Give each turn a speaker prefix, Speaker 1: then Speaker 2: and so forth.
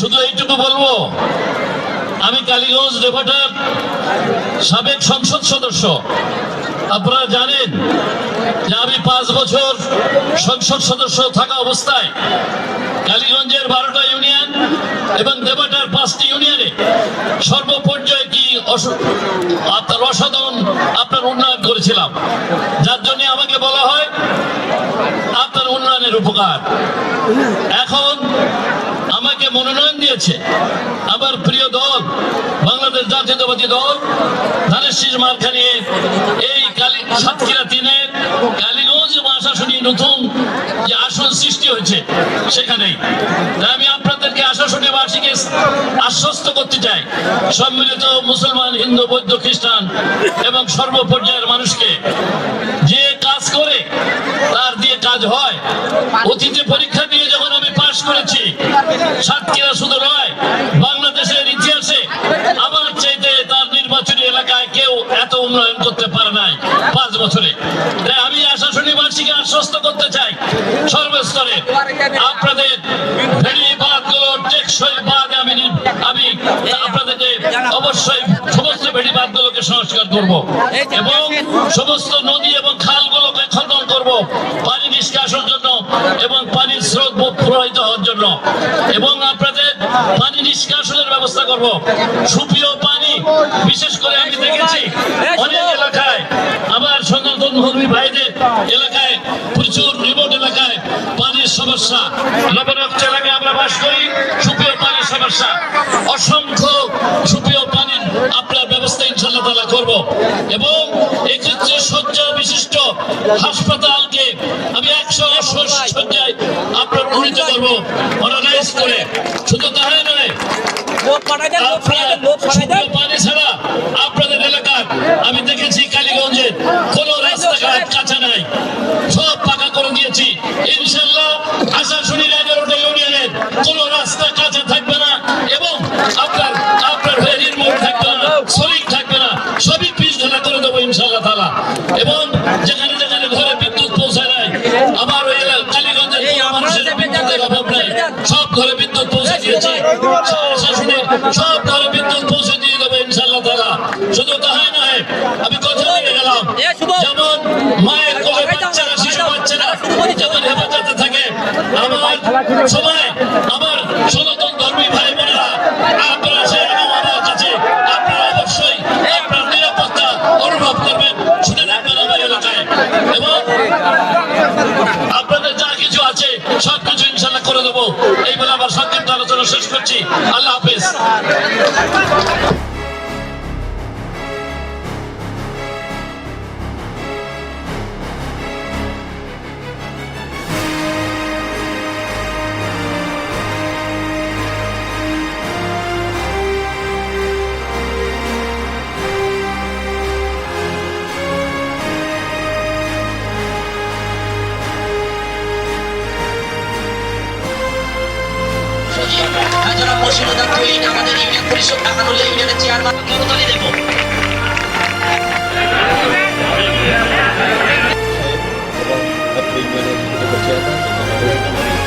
Speaker 1: শুধু এইটুকু বলব, আমি কালীগঞ্জ ডেভাটার সাবেক সংসদ সদস্য। আপনারা জানেন যে আমি পাঁচ বছর সংসদ সদস্য থাকা অবস্থায় কালীগঞ্জের বারোটা ইউনিয়ন এবং দেবাটার পাঁচটি ইউনিয়নে সর্বপর্যায়ে কি আপনার অসাধারণ আপনার উন্নয়ন করেছিলাম। যার জন্য আমাকে বলা হয় আপনার উন্নয়নের উপকার। এখন মনোনয়ন দিয়েছে। আমার প্রিয় দল, বাংলাদেশ জাতীয়তাবাদী দল, ধানের শীষ মার্কা নিয়ে এই কালী সাতক্ষীরা তিনের কালীগঞ্জ আশাশুনি নতুন যে আসন সৃষ্টি হয়েছে সেখানেই। আমি আপনাদেরকে আশাশুনি বাসীকে আশ্বস্ত করতে চাই। সম্মিলিত মুসলমান, হিন্দু, বৌদ্ধ, খ্রিস্টান এবং সর্বপর্যায়ের মানুষকে যে কাজ করে তার দিয়ে কাজ হয়, অতীতে পরীক্ষা দিয়ে যখন আমি পাশ করেছি সাতক্ষীরা শুধু নয়, বাংলাদেশের ইতিহাসে আমার চাইতে তার নির্বাচনী এলাকায় কেউ এত উন্নয়ন করতে পারে নাই পাঁচ বছরে। আমি আশাশুনিবাসীকে আশ্বস্ত করতে চাই সর্বস্তরে। আপনাদের অবশ্যই সমস্ত ভেড়ি বাঁধগুলোকে সংস্কার করব এবং সমস্ত নদী এবং খালগুলোকে খনন করব। পানি নিষ্কাশনের জন্য এবং পানির স্রোত প্রবাহিত হওয়ার জন্য। এবং আপনাদের পানি নিষ্কাশনের ব্যবস্থা করব। সুপ্রিয় পানি, বিশেষ করে আমি দেখেছি অনেক এলাকায়, আমার সনাতন ধর্মী ভাইদের এলাকায়, প্রচুর রিমোট এলাকায় পানির সমস্যা। লবণাক্ত এলাকায় আমরা বাস করি, সুপ্রিয় পানির সমস্যা। অসংখ্য সুপ্রিয় পানির আপনার ব্যবস্থা ইনশাল্লাহ তালা করব। এবং বিশিষ্ট হাসপাতালকে আমি একশো আপনার উন্নীত করব। অর্গানাইজ করে। শুধু তাহাই নয় পানি ছাড়া আপনাদের এলাকার আমি দেখেছি কালীগঞ্জে কোনো রাস্তাঘাট কাঁচা নাই। সব পাকা করে দিয়েছি। ইনশাল্লাহ আশা শুনি এগারোটা ইউনিয়নের কোনো রাস্তা কাঁচা থাকবে না এবং আপনার আপনার মোড় থাকবে না শ্রমিক থাকবে না সবই পিস ঢালা করে দেবো ইনশাল্লাহ তালা এবং যেখানে ঘরে বিদ্যুৎ পৌঁছে দিয়েছে। শাসনে সব ঘরে বিদ্যুৎ পৌঁছে দিয়ে দেবে ইনশাল্লাহ তারা শুধু তাহাই নয় আমি কথা বলে গেলাম যেমন মায়ের কোলে বাচ্চারা শিশু বাচ্চারা যেমন হেফাজতে থাকে আমার সময় করে দেবো। এই বলে আমার সংক্ষিপ্ত আলোচনা শেষ করছি। আল্লাহ হাফেজ।
Speaker 2: যারা মুর্শিদাবাদ আত্মীন আমাদের ইউনিয়ন পরিষদ টাকানুল্লাহ ইউনিয়নের চেয়ারম্যান কবতালি দেব এবং